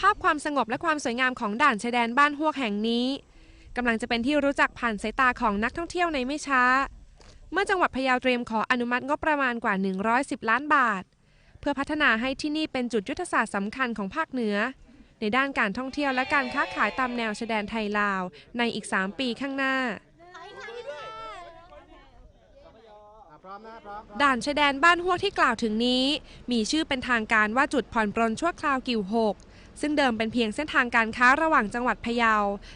ภาพความสงบและความสวยงามของด่านชายแดนบ้านฮวกแห่งนี้กำลังจะเป็นที่รู้จักผ่านสายตาของนักท่องเที่ยวในไม่ช้า เมื่อจังหวัดพะเยาเตรียมขออนุมัติงบประมาณกว่า 110 ล้านบาท เพื่อพัฒนาให้ที่นี่เป็นจุดยุทธศาสตร์สำคัญของภาคเหนือ ในด้านการท่องเที่ยวและการค้าขายตามแนวชายแดนไทยลาว ในอีก 3 ปีข้างหน้า ด่านชายแดนบ้านหัวที่กล่าวถึงนี้ มีชื่อเป็นทางการว่าจุดผ่อนปรนชั่วคราวกิ่วหกซึ่งเดิมเป็นเพียงเส้นทางการค้าระหว่างจังหวัดพะเยา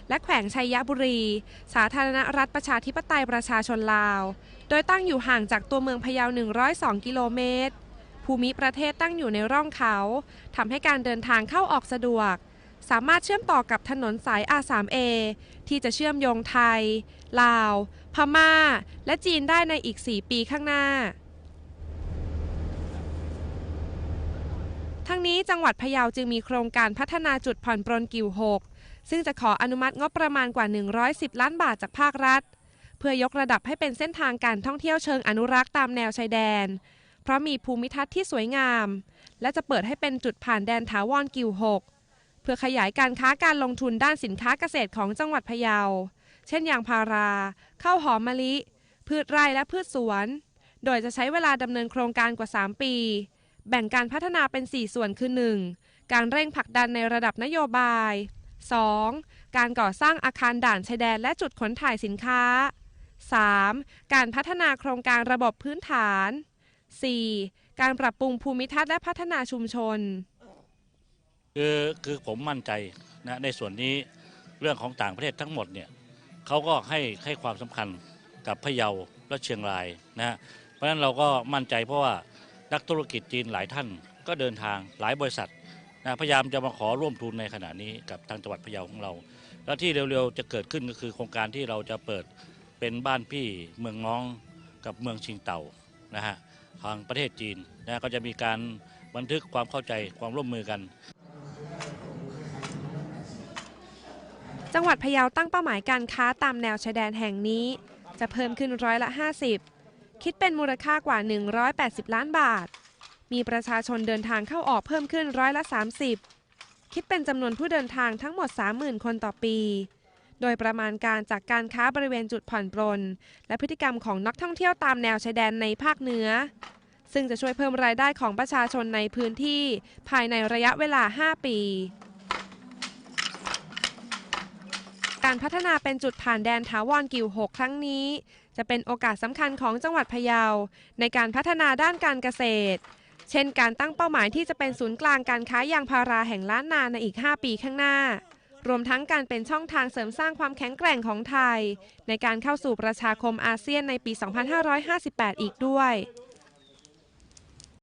และแขวงชัยบุรี สาธารณรัฐประชาธิปไตยประชาชนลาว โดยตั้งอยู่ห่างจากตัวเมืองพะเยา 102 กิโลเมตร ภูมิประเทศตั้งอยู่ในร่องเขาทำให้การเดินทางเข้าออกสะดวก สามารถเชื่อมต่อกับถนนสาย R3A ที่จะเชื่อมโยงไทย ลาว พม่า และจีนได้ในอีก 4 ปีข้างหน้า ทั้งนี้จังหวัดพะเยาจึงมีโครงการพัฒนาจุดผ่อนปรนกิ่วหกซึ่งจะขออนุมัติงบประมาณกว่า 110 ล้านบาทจากภาครัฐ เพื่อยกระดับให้เป็นเส้นทางการท่องเที่ยวเชิงอนุรักษ์ตามแนวชายแดน เพราะมีภูมิทัศน์ที่สวยงาม และจะเปิดให้เป็นจุดผ่านแดนถาวรกิ่วหก เพื่อขยายการค้าการลงทุนด้านสินค้าเกษตรของจังหวัดพะเยา เช่นยางพาราข้าวหอมมะลิ พืชไร่และพืชสวน โดยจะใช้เวลาดำเนินโครงการกว่า 3 ปี แบ่งการพัฒนาเป็น 4 ส่วนคือ 1. การเร่งผลักดันในระดับนโยบาย 2. การก่อสร้างอาคารด่านชายแดนและจุดขนถ่ายสินค้า 3. การพัฒนาโครงการระบบพื้นฐาน 4. การปรับปรุงภูมิทัศน์และพัฒนาชุมชน คือคือผมมั่นใจนะในส่วนนี้เรื่องของต่างประเทศทั้งหมดเนี่ยเขาก็ให้ให้ความสำคัญกับพะเยาและเชียงรายนะเพราะฉะนั้นเราก็มั่นใจเพราะว่านักธุรกิจจีนหลายท่านก็เดินทางหลายบริษัทนะพยายามจะมาขอร่วมทุนในขณะนี้กับทางจังหวัดพะเยาของเรา แล้วที่เร็วๆจะเกิดขึ้นก็คือโครงการที่เราจะเปิดเป็นบ้านพี่เมืองน้องกับเมืองชิงเต่านะฮะทางประเทศจีนนะก็จะมีการบันทึกความเข้าใจความร่วมมือกัน จังหวัดพะเยาตั้งเป้าหมายการค้าตามแนวชายแดนแห่งนี้ จะเพิ่มขึ้นร้อยละ 50 คิดเป็นมูลค่ากว่า 180 ล้านบาท มีประชาชนเดินทางเข้าออกเพิ่มขึ้นร้อยละ 30 คิดเป็นจำนวนผู้เดินทางทั้งหมด 30,000 คนต่อปี โดยประมาณการจากการค้าบริเวณจุดผ่อนปรนและพฤติกรรมของนักท่องเที่ยวตามแนวชายแดนในภาคเหนือ ซึ่งจะช่วยเพิ่มรายได้ของประชาชนในพื้นที่ ภายในระยะเวลา 5 ปี การพัฒนาเป็นจุดผ่านแดนถาวรกิ่วหกครั้งนี้ จะเป็นโอกาสสำคัญของจังหวัดพะเยา ในการพัฒนาด้านการเกษตร เช่นการตั้งเป้าหมายที่จะเป็นศูนย์กลางการค้ายางพาราแห่งล้านนาในอีก 5 ปีข้างหน้า รวมทั้งการเป็นช่องทางเสริมสร้างความแข็งแกร่งของไทย ในการเข้าสู่ประชาคมอาเซียนในปี 2558 อีกด้วย